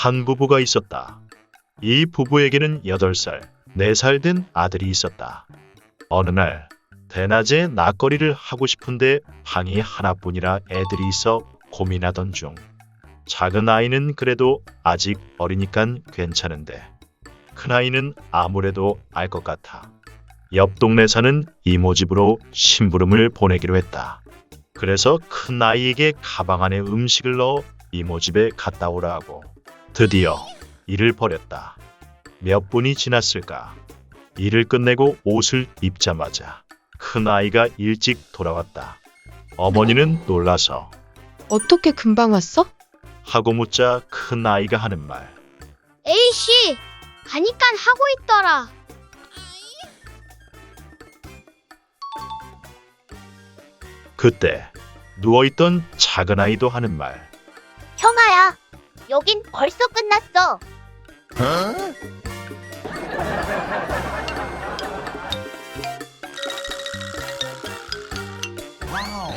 한 부부가 있었다. 이 부부에게는 8살, 4살 된 아들이 있었다. 어느 날 대낮에 낙거리를 하고 싶은데 방이 하나뿐이라 애들이 있어 고민하던 중 작은 아이는 그래도 아직 어리니깐 괜찮은데 큰 아이는 아무래도 알 것 같아. 옆 동네 사는 이모 집으로 심부름을 보내기로 했다. 그래서 큰 아이에게 가방 안에 음식을 넣어 이모 집에 갔다 오라고. 드디어 일을 벌였다. 몇 분이 지났을까? 일을 끝내고 옷을 입자마자 큰 아이가 일찍 돌아왔다. 어머니는 놀라서 어떻게 금방 왔어? 하고 묻자 큰 아이가 하는 말. A씨, 가니깐 하고 있더라. 그때 누워있던 작은 아이도 하는 말. 형아야, 여긴 벌써 끝났어. 와우.